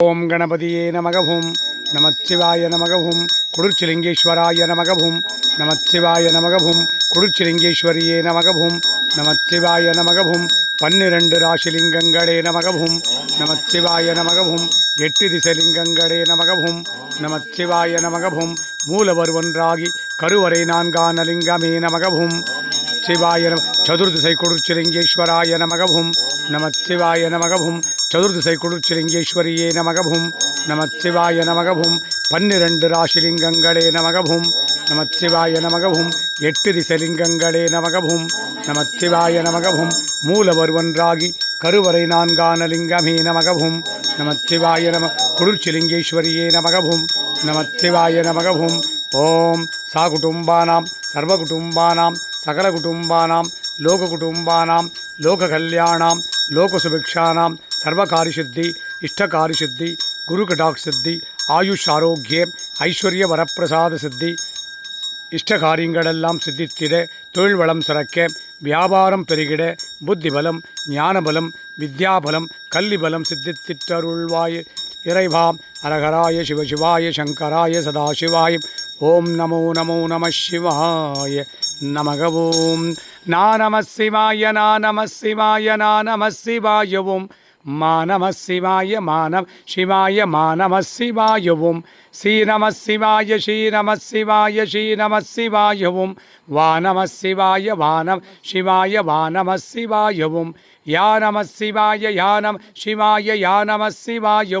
ஓம் கணபதியே நமகவும் நமச்சிவாய நமகவும் குளிர்ச்சிலிங்கேஸ்வராய நமகவும் நமச்சிவாய நமகவும் குளிர்ச்சிலிங்கேஸ்வரியே நமகவும் நமச்சிவாய நமகவும் பன்னிரண்டு ராசிலிங்கங்களே நமகவும் நமச்சிவாய நமகவும் எட்டு திசலிங்கங்களே நமகவும் நமச்சிவாய நமகவும் மூலவர் ஒன்றாகி கருவறை நான்கான லிங்கமே நமகவும் சிவாய நம சதுர்திசை கொடுச்சிலிங்கேஸ்வராய நமகபும். நமச்சிவாய நமகபும். சதுர்திசை கொடுச்சிலிங்கேஸ்வரியே நமகபும். நமச்சிவாய நமகபும். பன்னிரண்டு ராசிலிங்கங்களே நமகபும். நமச்சிவாய நமகவும் எட்டு திசலிங்கங்களே நமகவும் நமச்சிவாய நமகவும் மூலவர் ஒன்றாகி கருவறை நான்கான லிங்கமே நமகவும் நமச்சிவாய நம குளிர்ச்சிலிங்கேஸ்வரியே நமகவும் நமச்சிவாய நமகவும் ஓம் சாகுடும்பானாம் சர்வகுடும்பானாம் சகலகுடும்பானாம் லோககுடும்பானாம் லோககல்யாணாம் லோகசுபிக்ஷானாம் சர்வகாரிசித்தி இஷ்டகாரிசித்தி குருகடாக் ஆயுஷ் ஆரோக்கியம் ஐஸ்வர்ய வரப்பிரசாத சித்தி இஷ்ட காரியங்களெல்லாம் சித்தித்திட தொழில் வளம் சிறக்க வியாபாரம் பெருகிட புத்திபலம் ஞானபலம் வித்யாபலம் கல்விபலம் சித்தித்திட்டருள்வாய். இறைவாம் அரகராய சிவசிவாய சங்கராய சதாசிவாய ஓம் நமோ நமோ நம சிவாய. நமகவும். நா நம சிவாய நா நம சிவாய நா நம சிவாயவும் மானம சிவாய மானம் சிவாய மானம சிவாயவும் ஸ்ரீநம சிவாய ஸ்ரீநம சிவாய ஸ்ரீநம சிவாயவும் வானம சிவாய வானம் சிவாய வானம சிவாயவும் சிவாய யா நம சிவாய யானம் சிவாய யா நம சிவாய